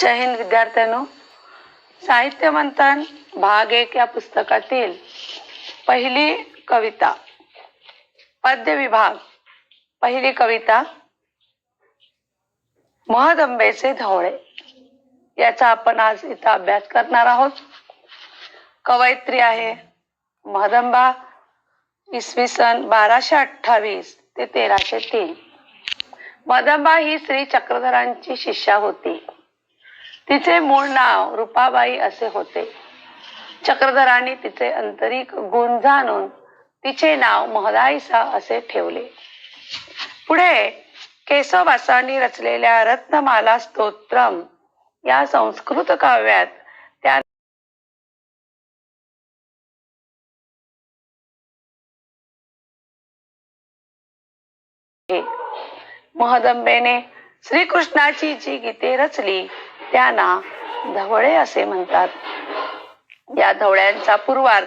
जय हिंद विद्यार्थ्यांनो. साहित्य मंथन भाग एक या पुस्तकातील पहिली कविता पद्य विभाग पहिली कविता महदंबेचे धवळे. याचा आपण आज इथं अभ्यास करणार आहोत. कवयित्री आहे महदंबा इसवी सन बाराशे अठ्ठावीस ते तेराशे तीन. मदंबा ही श्री चक्रधरांची शिष्या होती. तिचे मूळ नाव रूपाबाई असे होते. चक्रधरांनी तिचे आंतरिक गुण जाणून तिचे नाव महदाईसा असे ठेवले. पुढे केशवासांनी रचलेल्या रत्नमाला स्तोत्रम या संस्कृत काव्यात त्या महदंबेने श्रीकृष्णाची जी गीते रचली त्यांना धवळे असे म्हणतात. या धवळ्यांचा पूर्वार्ध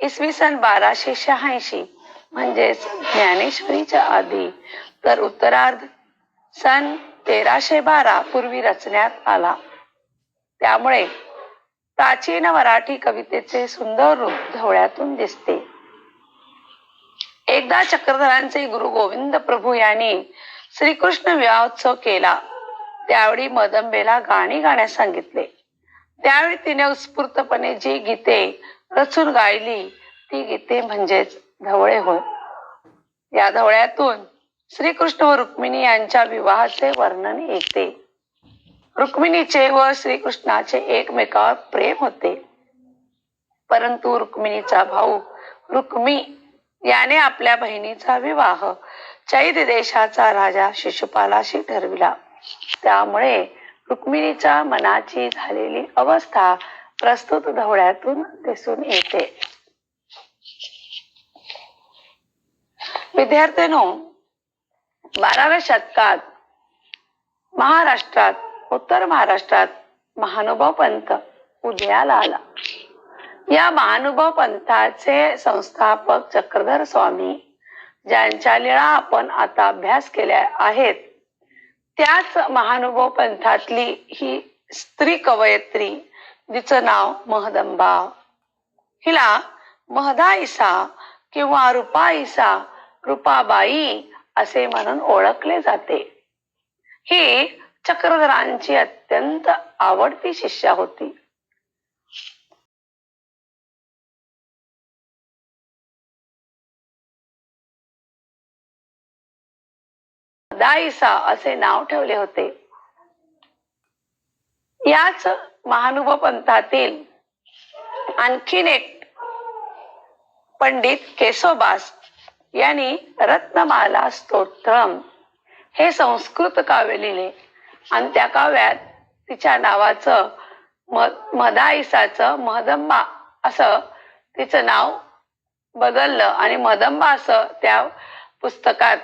इसवी सन बाराशे शहाऐंशी म्हणजेच ज्ञानेश्वरीच्या आधी तर उत्तरार्ध सन तेराशे बारा पूर्वी रचण्यात आला. त्यामुळे प्राचीन मराठी कवितेचे सुंदर रूप धवळ्यातून दिसते. एकदा चक्रधरांचे गुरु गोविंद प्रभू यांनी श्रीकृष्ण विवाहोत्सव केला. त्यावेळी मदंबेला गाणी गाण्यास सांगितले. त्यावेळी तिने उत्स्फूर्तपणे जी गीते रचून गायली ती गीते म्हणजेच धवळे होय. या धवळ्यातून श्रीकृष्ण व रुक्मिणी यांच्या विवाहाचे वर्णन येते. रुक्मिणीचे व श्रीकृष्णाचे एकमेकावर प्रेम होते. परंतु रुक्मिणीचा भाऊ रुक्मी याने आपल्या बहिणीचा विवाह चैद देशाचा राजा शिशुपालाशी ठरविला. त्यामुळे रुक्मिणीच्या मनाची झालेली अवस्था प्रस्तुत धवळ्यातून दिसून येते. विद्यार्थ्यांनो बाराव्या शतकात महाराष्ट्रात उत्तर महाराष्ट्रात महानुभाव पंथ उदयाला आला. या महानुभाव पंथाचे संस्थापक चक्रधर स्वामी ज्यांच्या लीळा आपण आता अभ्यास केल्या आहेत त्याच महानुभव पंथातली ही स्त्री कवयित्री जिचं नाव महदंबा. हिला महदाईसा किंवा रुपाईसा रुपाबाई असे म्हणून ओळखले जाते. ही चक्रधरांची अत्यंत आवडती शिष्या होती. दाईसा असे नाव ठेवले होते. याच महानुभव पंथातील आणखीन एक पंडित केशोबास यांनी रत्नमाला स्तोत्रम हे संस्कृत काव्य लिहिले. आणि त्या काव्यात तिच्या नावाचं म मदाईसाचं महदंबा असं तिचं नाव बदललं. आणि मदंबा असं त्या पुस्तकात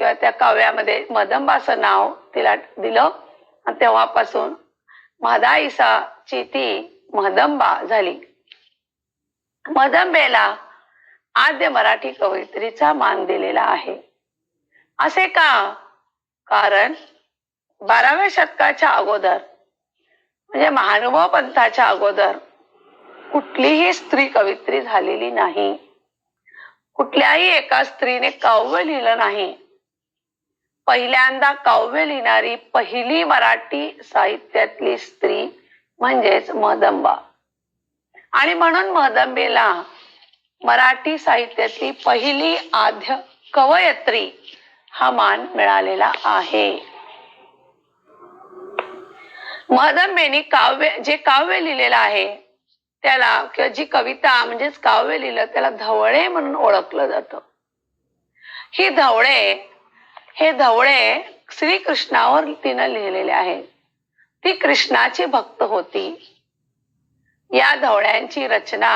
किंवा त्या काव्यामध्ये मदंबा असं नाव तिला दिलं. आणि तेव्हापासून मदाईसाची ती मदंबा झाली. मदंबेला आद्य मराठी कवयित्रीचा मान दिलेला आहे. असे का? कारण बाराव्या शतकाच्या अगोदर म्हणजे महानुभाव पंथाच्या अगोदर कुठलीही स्त्री कवित्री झालेली नाही. कुठल्याही एका स्त्रीने काव्य लिहिलं नाही. पहिल्यांदा काव्य लिहिणारी पहिली मराठी साहित्यातली स्त्री म्हणजेच महदंबा आणि म्हणून महदंबेला मराठी साहित्यातली पहिली आद्य कवयत्री हा मान मिळालेला आहे. महदंबेनी काव्य जे काव्य लिहिलेलं आहे त्याला किंवा जी कविता म्हणजेच काव्य लिहिलं त्याला धवळे म्हणून ओळखलं जातं. ही धवळे हे धवळे श्रीकृष्णावर तिनं लिहिलेले आहे ती कृष्णाची भक्त होती. या धवळ्यांची रचना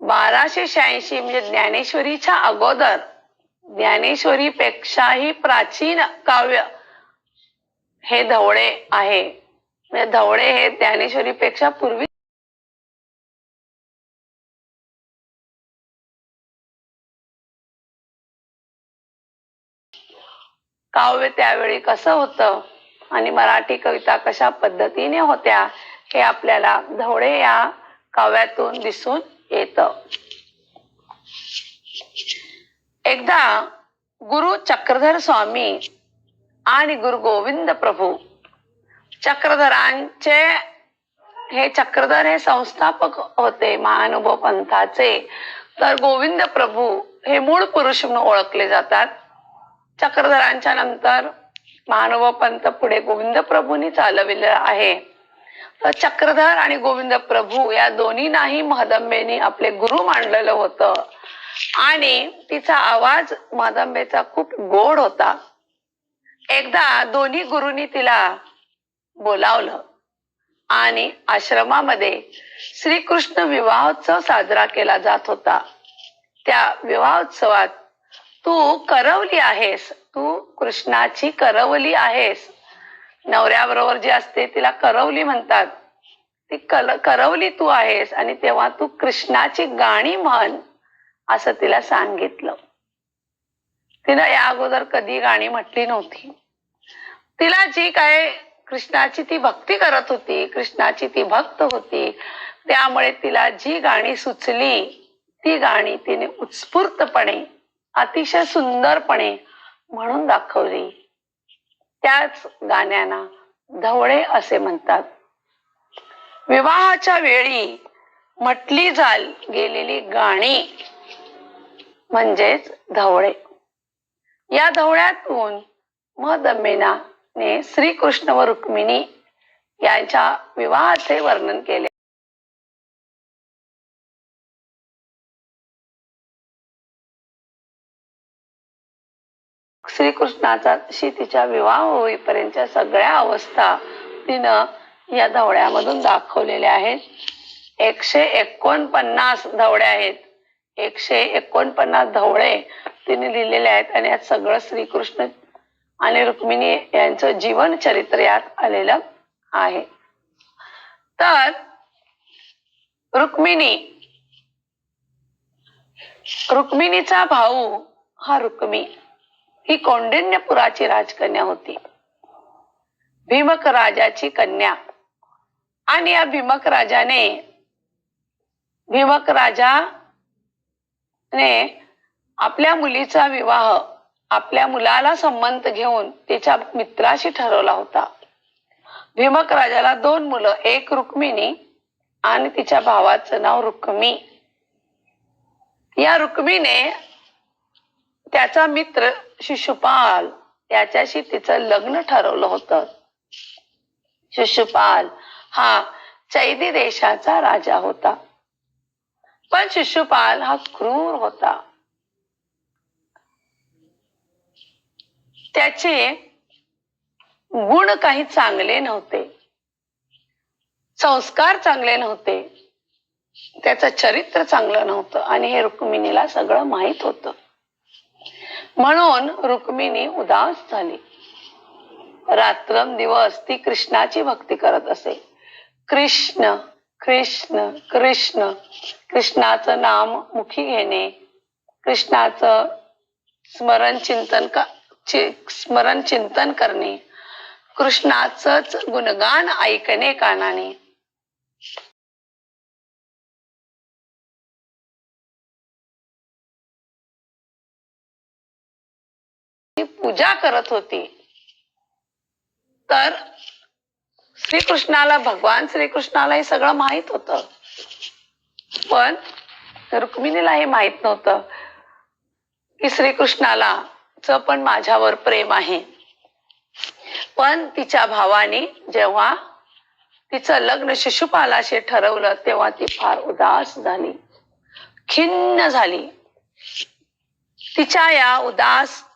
बाराशे शहाऐंशी म्हणजे ज्ञानेश्वरीच्या अगोदर ज्ञानेश्वरी पेक्षाही प्राचीन काव्य हे धवळे आहे. म्हणजे धवळे हे ज्ञानेश्वरी पेक्षा पूर्वी काव्य त्यावेळी कसं होतं? आणि मराठी कविता कशा पद्धतीने होत्या? हे आपल्याला धवळे या काव्यातून दिसून येत. एकदा गुरु चक्रधर स्वामी आणि गुरु गोविंद प्रभू चक्रधरांचे हे चक्रधर हे संस्थापक होते महानुभव पंथाचे. तर गोविंद प्रभू हे मूळ पुरुष म्हणून ओळखले जातात. चक्रधरांच्या नंतर महानुभव पंत पुढे गोविंद प्रभूंनी चालविलेला आहे. तर चक्रधर आणि गोविंद प्रभू या दोन्ही नाही महदंबेनी आपले गुरु मांडलेलं होतं. आणि तिचा आवाज महदंबेचा खूप गोड होता. एकदा दोन्ही गुरुनी तिला बोलावलं आणि आश्रमामध्ये श्रीकृष्ण विवाहोत्सव साजरा केला जात होता. त्या विवाहोत्सवात तू करवली आहेस. तू कृष्णाची करवली आहेस. नवऱ्याबरोबर जी असते तिला करवली म्हणतात. ती कल करवली तू आहेस आणि तेव्हा तू कृष्णाची गाणी म्हण असं तिला सांगितलं. तिनं या अगोदर कधी गाणी म्हटली नव्हती. तिला जी काय कृष्णाची ती भक्ती करत होती कृष्णाची ती भक्त होती त्यामुळे तिला जी गाणी सुचली ती गाणी तिने उत्स्फूर्तपणे अतिशय सुंदरपणे म्हणून दाखवली. त्याच गाण्यांना धवळे असे म्हणतात. विवाहाच्या वेळी म्हटली जाल गेलेली गाणी म्हणजेच धवळे. या धवळ्यातून मदमेनाने श्रीकृष्ण व रुक्मिणी यांच्या विवाहाचे वर्णन केले. श्रीकृष्णाचा शी तिच्या विवाह होईपर्यंतच्या सगळ्या अवस्था तिनं या धवळ्यामधून दाखवलेल्या आहेत. एकशे एकोणपन्नास धवडे आहेत. एकशे एकोणपन्नास धवळे तिने लिहिलेले आहेत आणि यात सगळं श्रीकृष्ण आणि रुक्मिणी यांचं जीवन चरित्र यात आलेलं आहे. तर रुक्मिणी रुक्मिणीचा भाऊ हा रुक्मी. ही कौंडिन्यपुराची राजकन्या होती. भीमक राजाची कन्या. आणि या भीमक राजाने भीमक राजाने आपल्या मुलीचा विवाह आपल्या मुलाला संबंध घेऊन तिच्या मित्राशी ठरवला होता. भीमक राजाला दोन मुलं एक रुक्मिणी आणि तिच्या भावाचं नाव रुक्मी. या रुक्मीने त्याचा मित्र शिशुपाल याच्याशी तिचं लग्न ठरवलं होतं. शिशुपाल हा चैदी देशाचा राजा होता. पण शिशुपाल हा क्रूर होता. त्याचे गुण काही चांगले नव्हते. संस्कार चांगले नव्हते. त्याचं चरित्र चांगलं नव्हतं आणि हे रुक्मिणीला सगळं माहीत होतं. म्हणून रुक्मिणी उदास झाली. रात्रंदिवस ती कृष्णाची भक्ती करत असे. कृष्ण कृष्ण कृष्ण. कृष्णाचं नाम मुखी घेणे. कृष्णाचं स्मरण चिंतन चि- स्मरण चिंतन करणे. कृष्णाचंच गुणगान ऐकणे कानाने. ती पूजा करत होती. तर श्रीकृष्णाला भगवान श्रीकृष्णाला हे सगळं माहीत होत. पण रुक्मिणीला हे माहीत नव्हतं की श्रीकृष्णाला च पण माझ्यावर प्रेम आहे. पण तिच्या भावाने जेव्हा तिचं लग्न शिशुपालाशी ठरवलं तेव्हा ती फार उदास झाली. खिन्न झाली. तिच्या या उदास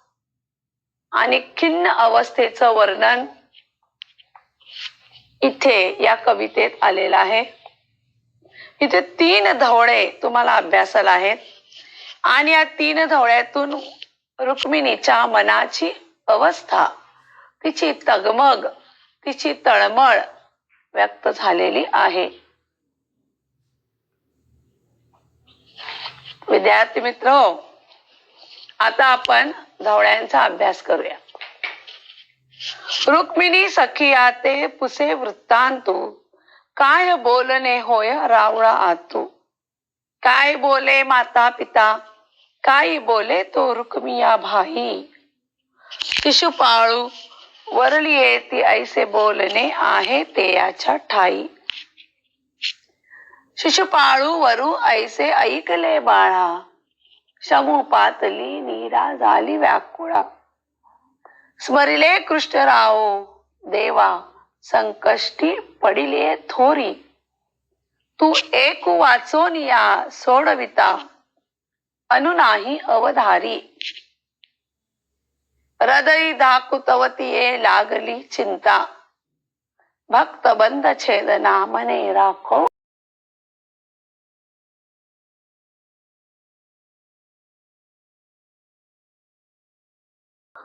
आणि खिन्न अवस्थेचं वर्णन इथे या कवितेत आलेलं आहे. इथे तीन धवळे तुम्हाला अभ्यासाला आहेत. आणि या तीन धवळ्यातून रुक्मिणीच्या मनाची अवस्था तिची तगमग तिची तळमळ व्यक्त झालेली आहे. विद्यार्थी मित्र आता आपण धवळ्यांचा अभ्यास करूया. रुक्मिणी सखिया ते पुसे वृत्तांतू काय बोलणे होय रावळा आतू? काय बोले माता पिता काय बोले तो रुक्मिया भाई? शिशुपाळू वरली ती ऐसे बोलणे आहे ते याच्या ठाई शिशुपाळू वरू ऐसे ऐकले बाळा शमुपातली नीरा झाली व्याकुळा. स्मरिले कृष्णराव देवा संकष्टी पडिले थोरी. तू एक वाचोन या सोडविता अनुनाही अवधारी. हृदय धाकुतवतीये लागली चिंता. भक्त बंद छेदना मने राखो.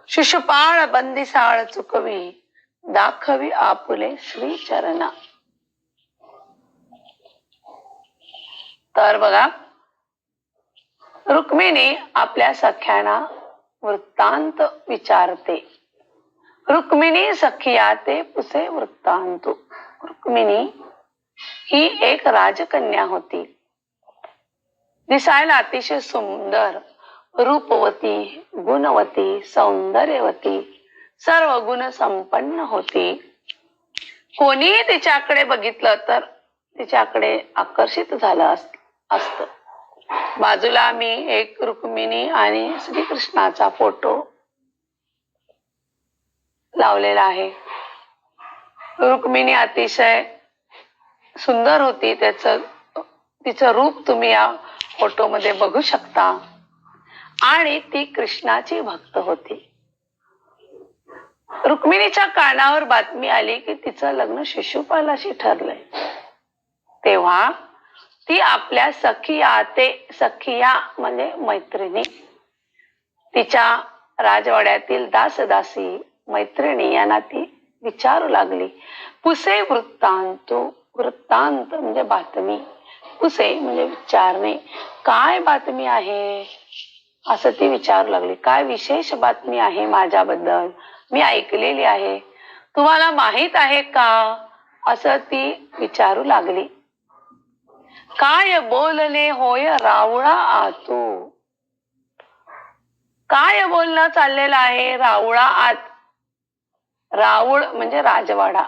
शिशुपाळ बंदिसाळ चुकवी दाखवी आपुले श्री चरणा तर बघा रुक्मिणी आपल्या सख्यांना वृत्तांत विचारते. रुक्मिणी सखिया ते पुसे वृत्तांत. रुक्मिणी ही एक राजकन्या होती. दिसायला अतिशय सुंदर रूपवती गुणवती सौंदर्यवती सर्व गुण संपन्न होती. कोणीही तिच्याकडे बघितलं तर तिच्याकडे आकर्षित झालं अस- असत. बाजूला मी एक रुक्मिणी आणि श्रीकृष्णाचा फोटो लावलेला आहे. रुक्मिणी अतिशय सुंदर होती. त्याच तिचं रूप तुम्ही या फोटोमध्ये बघू शकता. आणि ती कृष्णाची भक्त होती. रुक्मिणीच्या कानावर बातमी आली की तिचं लग्न शिशुपालाशी ठरलंय. तेव्हा ती आपल्या सखिया ते सखिया म्हणजे मैत्रिणी तिच्या राजवाड्यातील दासदासी मैत्रिणी यांना ती विचारू लागली. पुसे वृत्तांत वृत्तांत म्हणजे बातमी पुसे म्हणजे विचारणे. काय बातमी आहे? असं ती विचारू लागली. काय विशेष बातमी आहे माझ्याबद्दल? मी ऐकलेली आहे. तुम्हाला माहीत आहे का? असं ती विचारू लागली. काय बोलले होय रावळा आतू काय बोलणं चाललेलं आहे रावळा आत? रावळ म्हणजे राजवाडा.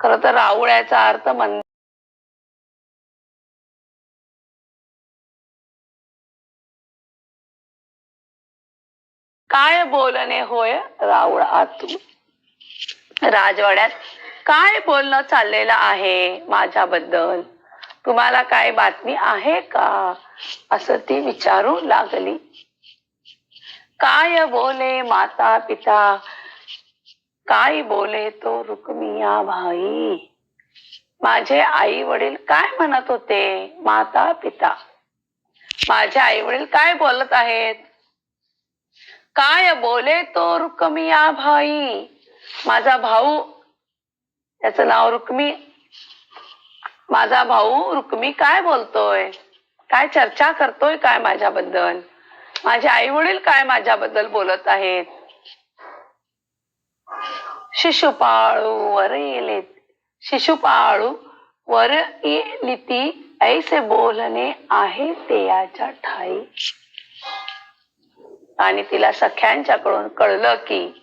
खर तर रावळ्याचा अर्थ मंदिर काय बोलणे होय राऊळ आतू राजवाड्यात काय बोलणं चाललेलं आहे माझ्याबद्दल? तुम्हाला काय बातमी आहे का? असं ती विचारू लागली. काय बोले माता पिता काय बोले तो रुक्मिया भाई? माझे आई वडील काय म्हणत होते? माता पिता माझे आई वडील काय बोलत आहेत? काय बोले तो रुक्मिया भाई? माझा भाऊ त्याचं नाव रुक्मी. माझा भाऊ रुक्मी काय बोलतोय? काय चर्चा करतोय काय माझ्याबद्दल? माझे आई वडील काय माझ्याबद्दल बोलत आहेत? शिशुपाळू वर येले शिशुपाळू वर येलिती ऐसे बोलणे आहे ते याच्या ठाई. आणि तिला सख्यांच्याकडून कळलं की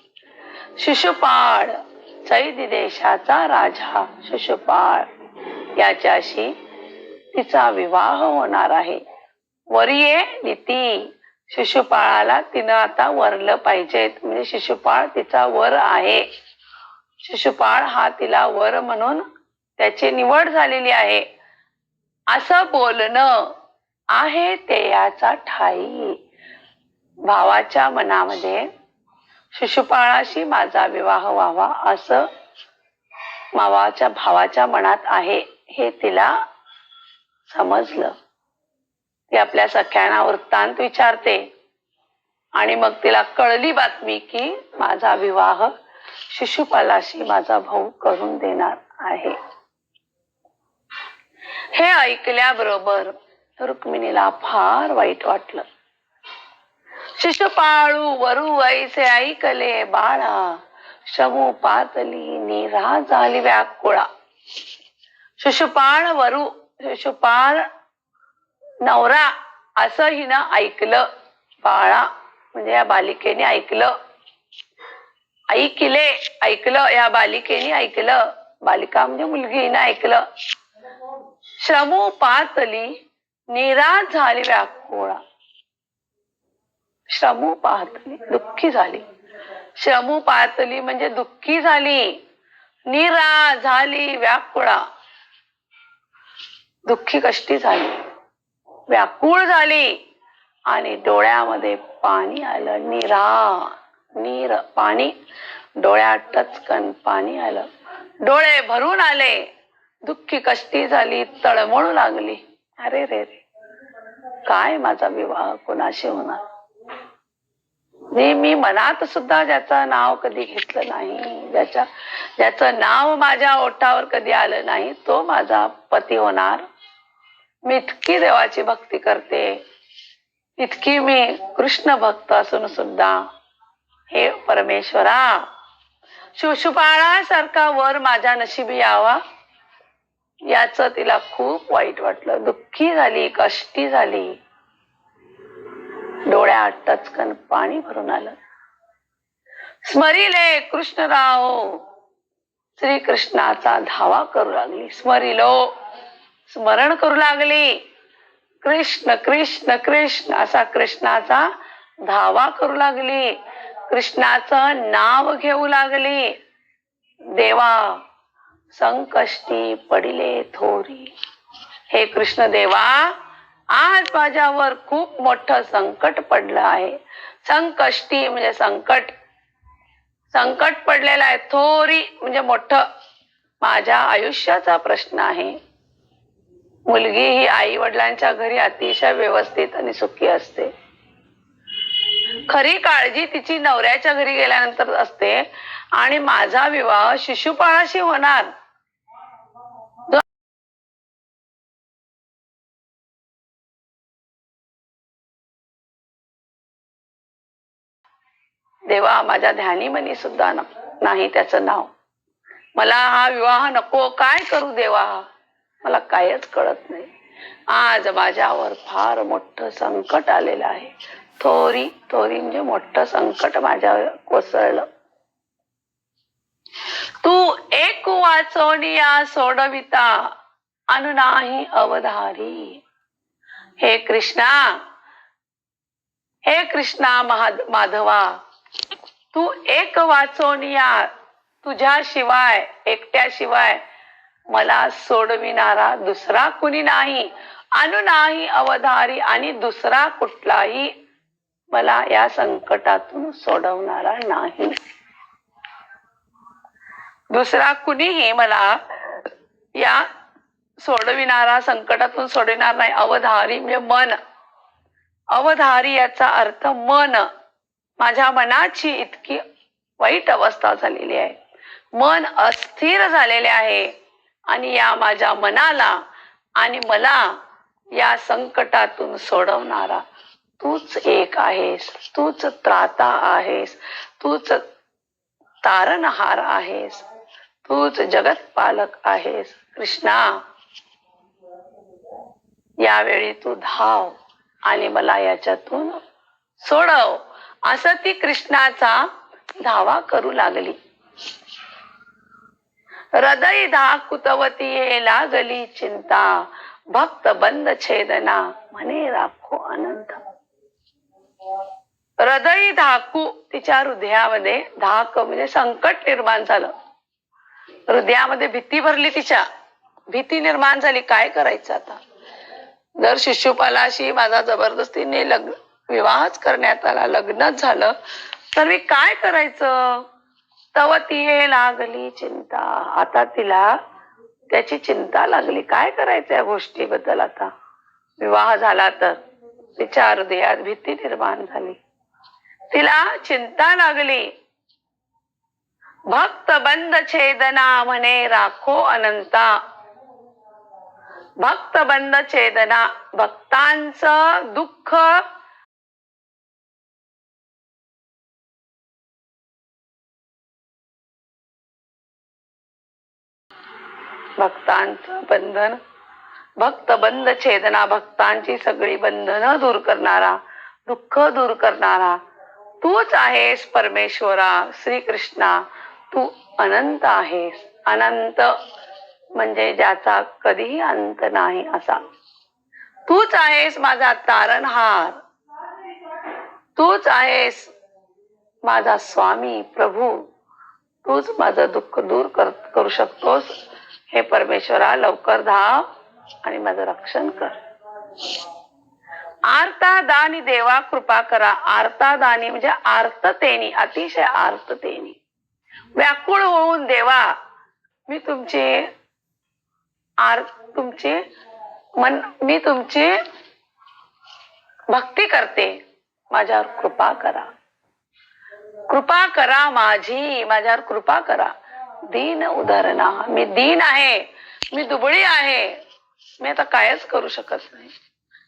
शिशुपाळ चैदी देशाचा राजा शिशुपाळ याच्याशी तिचा विवाह होणार आहे. वरिये नीती शिशुपाळाला तिनं आता वरलं पाहिजेत म्हणजे शिशुपाळ तिचा वर आहे. शिशुपाळ हा तिला वर म्हणून त्याची निवड झालेली आहे. असं बोलणं आहे ते याचा ठाई. भावाच्या मनामध्ये शिशुपाळाशी माझा विवाह व्हावा असं मावाच्या भावाच्या मनात आहे हे तिला समजलं. ती आपल्या सख्यांना वृत्तांत विचारते आणि मग तिला कळली बातमी की माझा विवाह शिशुपालाशी माझा भाऊ करून देणार आहे. हे ऐकल्याबरोबर रुक्मिणीला फार वाईट वाटलं. शिशुपाळू वरू ऐसे ऐकले बाळा शमू पातली निरा झाली व्याकुळा शिशुपाळ वरू शिशुपाळ नवरा असं हिनं ऐकलं बाळा म्हणजे या बालिकेने ऐकलं ऐकिले ऐकलं या बालिकेने ऐकलं बालिका म्हणजे मुलगी हिनं ऐकलं श्रमू पातली निराश झाली व्याकुळा श्रमू पाहतली दुःखी झाली. श्रमू पाहतली म्हणजे दुःखी झाली. निरा झाली व्याकुळा. दुःखी कष्टी झाली. व्याकुळ झाली आणि डोळ्यामध्ये पाणी आलं. निरा नीर पाणी. डोळ्यात टचकन पाणी आलं. डोळे भरून आले. दुःखी कष्टी झाली तळमळू लागली. अरे रे रे. काय माझा विवाह? कोणाशी होणार? जे मी मनात सुद्धा ज्याचं नाव कधी घेतलं नाही ज्याच्या ज्याचं नाव माझ्या ओठावर कधी आलं नाही तो माझा पती होणार. मी इतकी देवाची भक्ती करते. इतकी मी कृष्ण भक्त असून सुद्धा. हे परमेश्वरा शिवशुपाळासारखा वर माझ्या नशिबी यावा. याच तिला खूप वाईट वाटलं. दुःखी झाली कष्टी झाली. डोळ्यात टचकन पाणी भरून आलं. स्मरिले कृष्णराव. श्रीकृष्णाचा धावा करू लागली. स्मरिलो. स्मरण करू लागली. कृष्ण कृष्ण कृष्ण असा कृष्णाचा धावा करू लागली. कृष्णाचं नाव घेऊ लागली. देवा संकष्टी पडिले थोरी. हे कृष्ण देवा आज माझ्यावर खूप मोठं संकट पडलं आहे. संकष्टी म्हणजे संकट. संकट पडलेलं आहे थोरी म्हणजे मोठं. माझ्या आयुष्याचा प्रश्न आहे. मुलगी ही आई वडिलांच्या घरी अतिशय व्यवस्थित आणि सुखी असते. खरी काळजी तिची नवऱ्याच्या घरी गेल्यानंतर असते आणि माझा विवाह शिशुपाळाशी होणार. देवा माझ्या ध्यानीमनी सुद्धा नाही त्याचं नाव. मला हा विवाह नको काय करू देवा? मला कायच कळत नाही. आज माझ्यावर फार मोठं संकट आलेलं आहे. थोरी थोरी म्हणजे मोठं संकट माझ्यावर कोसळलं. तू एक वाचवणीया सोडविता अनु नाही अवधारी. हे कृष्णा हे कृष्णा माधवा तू एक वाचवणिया तुझ्याशिवाय एकट्याशिवाय मला सोडविणारा दुसरा कुणी नाही. अनु नाही अवधारी आणि दुसरा कुठलाही मला या संकटातून सोडवणारा नाही. दुसरा कुणीही मला या सोडविणारा संकटातून सोडविणार नाही. अवधारी म्हणजे मन. अवधारी याचा अर्थ मन. माझ्या मनाची इतकी वाईट अवस्था झालेली आहे. मन अस्थिर झालेले आहे. आणि या माझ्या मनाला आणि मला या संकटातून सोडवणारा तूच एक आहेस. तूच त्राता आहेस. तूच तारणहार आहेस. तूच जगत पालक आहेस. कृष्णा यावेळी तू धाव आणि मला याच्यातून सोडव. असं ती कृष्णाचा धावा करू लागली. हृदय धा कुतवती हे लागली चिंता. भक्त बंद छेदना म्हणे राखो अनंत हृदय धाकू तिच्या हृदयामध्ये धाक म्हणजे संकट निर्माण झालं. हृदयामध्ये भीती भरली तिच्या. भीती निर्माण झाली. काय करायचं आता? जर शिशुपालाशी माझा जबरदस्तीने लग्न विवाहच करण्यात आला लग्नच झालं तर मी काय करायचं? तव ती लागली चिंता. आता तिला त्याची चिंता लागली. काय करायचं या गोष्टीबद्दल आता? विवाह झाला तर तिच्या हृदयात भीती निर्माण झाली. तिला चिंता लागली. भक्त बंद छेदना म्हणे राखो अनंता. भक्त बंद छेदना भक्तांचं दुःख भक्तांचं बंधन. भक्त बंद छेदना भक्तांची सगळी बंधनं दूर करणारा दुःख दूर करणारा. तूच आहेस परमेश्वरा श्री कृष्णा तू अनंत आहेस. अनंत म्हणजे ज्याचा कधीही अंत नाही असा. तूच आहेस माझा तारणहार तूच आहेस माझा स्वामी प्रभू. तूच माझं दुःख दूर कर करू शकतोस. हे परमेश्वरा लवकर धाव आणि माझं रक्षण कर. आर्ता दानी देवा कृपा करा. आर्ता दानी म्हणजे आर्ततेनी अतिशय आर्ततेनी. व्याकुळ होऊन देवा मी तुमची आर तुमची मन मी तुमची भक्ती करते. माझ्यावर कृपा करा. कृपा करा माझी माझ्यावर कृपा करा. दीन उदाहरणा. मी दीन आहे. मी दुबळी आहे. मी आता कायच करू शकत नाही.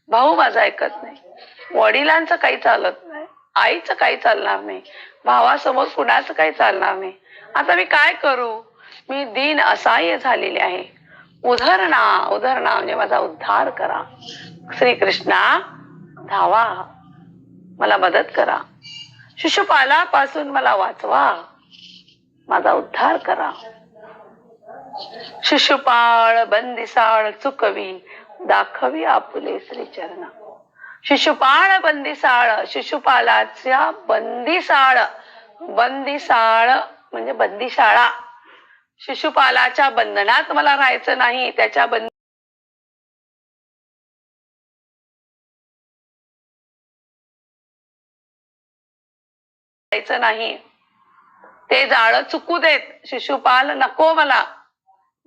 भाऊ माझा ऐकत नाही. वडिलांचं काही चालत नाही. आईचं काही चालणार नाही. भावासमोर कुणाचं काही चालणार नाही. आता मी काय करू? मी दीन असहाय्य झालेले आहे. उधरणा उधरणा म्हणजे माझा उद्धार करा. श्रीकृष्णा धावा. मला मदत करा. शिशुपालापासून मला वाचवा. माझा उद्धार करा. शिशुपाळ बंदिसाळ चुकवी दाखवी आपुले श्रीचरण. शिशुपाळ बंदिसाळ शिशुपालाच्या बंदिसाळ बंदिसाळ म्हणजे बंदिशाळा. शिशुपालाच्या बंधनात मला राहायचं नाही त्याच्या बंद नाही. ते जाळ चुकू देत. शिशुपाल नको मला.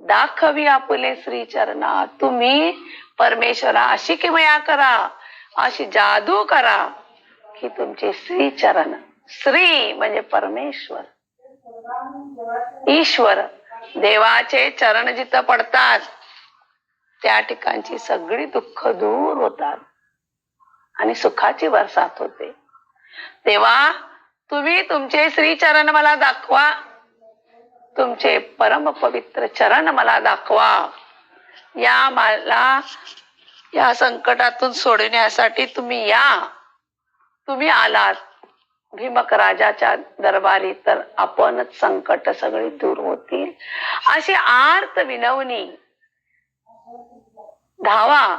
दाखवी आपले श्री चरणा तुम्ही परमेश्वरा अशी किमया करा. अशी जादू करा की तुमचे श्री चरण श्री म्हणजे परमेश्वर ईश्वर देवाचे चरण जिथं पडतात त्या ठिकाणची सगळी दुःख दूर होतात आणि सुखाची बरसात होते. तेव्हा तुम्ही तुमचे श्रीचरण मला दाखवा. तुमचे परम पवित्र चरण मला दाखवा. या मला या संकटातून सोडण्यासाठी तुम्ही या. तुम्ही आलात. भीमक राजाच्या दरबारी तर आपणच संकट सगळी दूर होतील. अशी आर्त विनवणी. धावा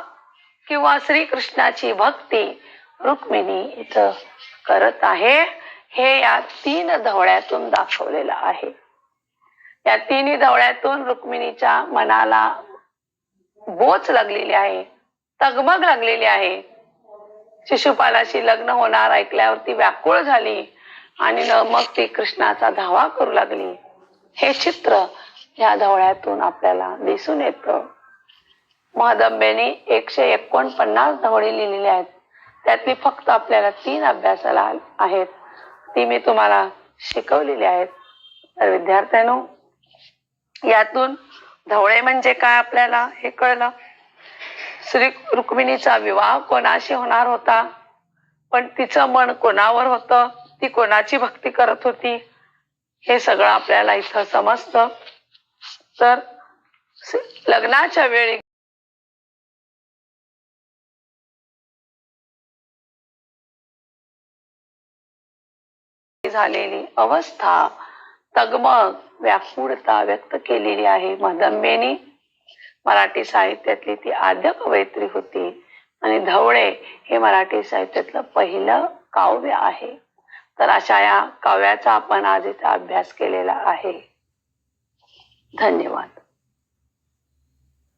किंवा श्रीकृष्णाची भक्ती रुक्मिणी इथं करत आहे. हे या तीन धवळ्यातून दाखवलेलं आहे. या तिन्ही धवळ्यातून रुक्मिणीच्या मनाला बोच लागलेली आहे तगमग लागलेली आहे. शिशुपालाशी लग्न होणार ऐकल्यावर ती व्याकुळ झाली आणि न मग ती कृष्णाचा धावा करू लागली. हे चित्र या धवळ्यातून आपल्याला दिसून येतं. महदंबेने एकशे एकोणपन्नास धवळे लिहिलेले आहेत. त्यातली फक्त आपल्याला तीन अभ्यासाला आहेत. ती मी तुम्हाला शिकवलेली आहेत. तर विद्यार्थ्यांनो यातून धवळे म्हणजे काय आपल्याला हे कळलं? श्री रुक्मिणीचा विवाह कोणाशी होणार होता? पण तिचं मन कोणावर होतं? ती कोणाची भक्ती करत होती? हे सगळं आपल्याला इथं समजतं. तर लग्नाच्या वेळी झालेली अवस्था तगमग व्याकुळता व्यक्त केलेली आहे. मदंबेनी मराठी साहित्यातली ती आद्य कवयित्री होती. आणि धवळे हे मराठी साहित्यातलं पहिलं काव्य आहे. तर अशा या काव्याचा आपण आज इथे अभ्यास केलेला आहे. धन्यवाद.